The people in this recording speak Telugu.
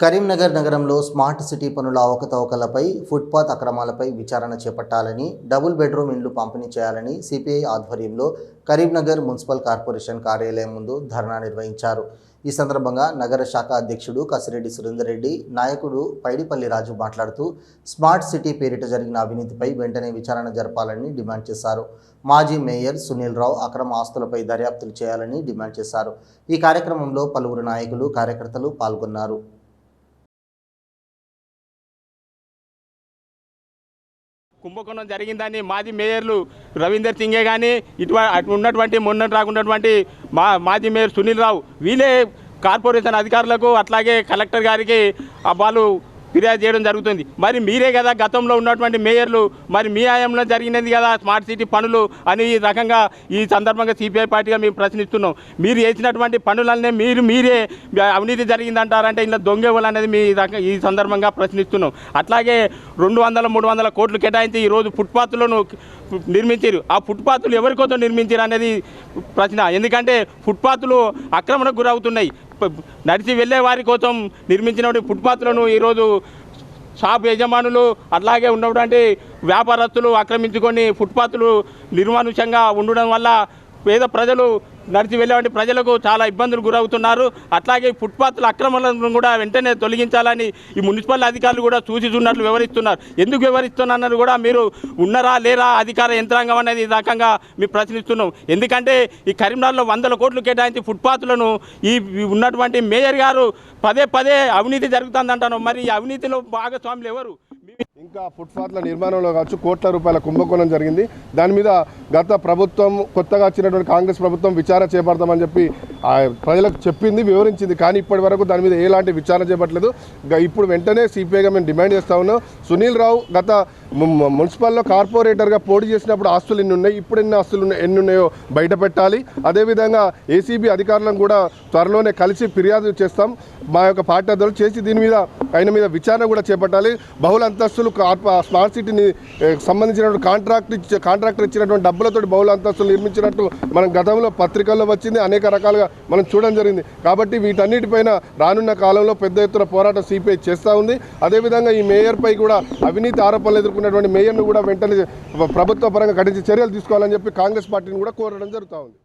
కరీంనగర్ నగరంలో స్మార్ట్ సిటీ పనుల అవకతవకలపై ఫుట్పాత్ అక్రమాలపై విచారణ చేపట్టాలని డబుల్ బెడ్రూమ్ ఇండ్లు పంపిణీ చేయాలని సిపిఐ ఆధ్వర్యంలో కరీంనగర్ మున్సిపల్ కార్పొరేషన్ కార్యాలయం ముందు ధర్నా నిర్వహించారు. ఈ సందర్భంగా నగర శాఖ అధ్యక్షుడు కసిరెడ్డి సురేందర్ రెడ్డి నాయకుడు పైడిపల్లి రాజు మాట్లాడుతూ స్మార్ట్ సిటీ పేరిట జరిగిన అవినీతిపై వెంటనే విచారణ జరపాలని డిమాండ్ చేశారు. మాజీ మేయర్ సునీల్ రావు అక్రమ ఆస్తులపై దర్యాప్తులు చేయాలని డిమాండ్ చేశారు. ఈ కార్యక్రమంలో పలువురు నాయకులు కార్యకర్తలు పాల్గొన్నారు. కుంభకోణం జరిగిందని మాజీ మేయర్లు రవీందర్ సింగే కానీ ఇటు అటు ఉన్నటువంటి మొన్న రాకున్నటువంటి మా మాజీ మేయర్ సునీల్ రావు వీళ్ళే కార్పొరేషన్ అధికారులకు అట్లాగే కలెక్టర్ గారికి వాళ్ళు ఫిర్యాదు చేయడం జరుగుతుంది. మరి మీరే కదా గతంలో ఉన్నటువంటి మేయర్లు మరి మీ ఆయంలో జరిగినది కదా స్మార్ట్ సిటీ పనులు అని ఈ రకంగా ఈ సందర్భంగా సిపిఐ పార్టీగా మేము ప్రశ్నిస్తున్నాం. మీరు చేసినటువంటి పనులనే మీరు మీరే అవినీతి జరిగిందంటారంటే ఇలా దొంగేవులు అనేది మీ ఈ సందర్భంగా ప్రశ్నిస్తున్నాం. అట్లాగే రెండు వందల మూడు వందల కోట్లు కేటాయించి ఈరోజు ఫుట్పాత్లను నిర్మించారు ఆ ఫుట్పాత్లు ఎవరి కోసం నిర్మించారు అనేది ప్రశ్న. ఎందుకంటే ఫుట్పాత్లు ఆక్రమణకు గురవుతున్నాయి. నడిచి వెళ్ళే వారి కోసం నిర్మించినటువంటి ఫుట్పాత్లను ఈరోజు షాప్ యజమానులు అట్లాగే ఉన్నటువంటి వ్యాపారస్తులు ఆక్రమించుకొని ఫుట్పాత్లు నిర్మానుషంగా ఉండడం వల్ల పేద ప్రజలు నడిచి వెళ్ళేవంటి ప్రజలకు చాలా ఇబ్బందులు గురవుతున్నారు. అట్లాగే ఫుట్పాత్ల అక్రమాలను కూడా వెంటనే తొలగించాలని ఈ మున్సిపల్ అధికారులు కూడా చూసి వివరిస్తున్నారు. ఎందుకు వివరిస్తున్నారని కూడా మీరు ఉన్నారా లేరా అధికార యంత్రాంగం అనేది ఈ రకంగా మేము ప్రశ్నిస్తున్నాం. ఎందుకంటే ఈ కరీంనగర్లో వందల కోట్లు కేటాయించి ఫుట్పాత్లను ఈ ఉన్నటువంటి మేయర్ గారు పదే పదే అవినీతి జరుగుతుందంటాను మరి ఈ అవినీతిలో భాగస్వాములు ఎవరు? ఫుట్పాత్ల నిర్మాణంలో కావచ్చు కోట్ల రూపాయల కుంభకోణం జరిగింది. దాని మీద గత ప్రభుత్వం కొత్తగా వచ్చినటువంటి కాంగ్రెస్ ప్రభుత్వం విచారణ చేపడతామని చెప్పి ఆ ప్రజలకు చెప్పింది వివరించింది. కానీ ఇప్పటి వరకు దాని మీద ఎలాంటి విచారణ చేపట్టలేదు. గ- ఇప్పుడు వెంటనే సిపిఐగా మేము డిమాండ్ చేస్తా ఉన్నాం. సునీల్ రావు గత మున్సిపల్లో కార్పొరేటర్గా పోటీ చేసినప్పుడు ఆస్తులు ఎన్ని ఉన్నాయి ఇప్పుడు ఎన్ని ఆస్తులు ఉన్నాయి- ఎన్ని ఉన్నాయో బయట పెట్టాలి అదేవిధంగా ఏసీబీ అధికారులను కూడా త్వరలోనే కలిసి ఫిర్యాదు చేస్తాం. మా యొక్క పార్టీ అధ్యక్షులు చేసి దీని మీద ఆయన మీద విచారణ కూడా చేపట్టాలి. బహుళ అంతస్తులు స్మార్ట్ సిటీని సంబంధించిన సంబంధించినటువంటి కాంట్రాక్ట్ ఇచ్చి కాంట్రాక్టర్ ఇచ్చినటువంటి డబ్బులతో బహుళ అంతస్తులు నిర్మించినట్టు మనం గతంలో పత్రికల్లో వచ్చింది. అనేక రకాలుగా మనం చూడడం జరిగింది. కాబట్టి వీటన్నిటిపైన రానున్న కాలంలో పెద్ద ఎత్తున పోరాటం సిపిఐ చేస్తూ ఉంది. అదేవిధంగా ఈ మేయర్పై కూడా అవినీతి ఆరోపణలు తీసుకున్నటువంటి మేయర్ను కూడా వెంటనే ప్రభుత్వ పరంగా కఠిన చర్యలు తీసుకోవాలని చెప్పి కాంగ్రెస్ పార్టీని కూడా కోరడం జరుగుతూ ఉంది.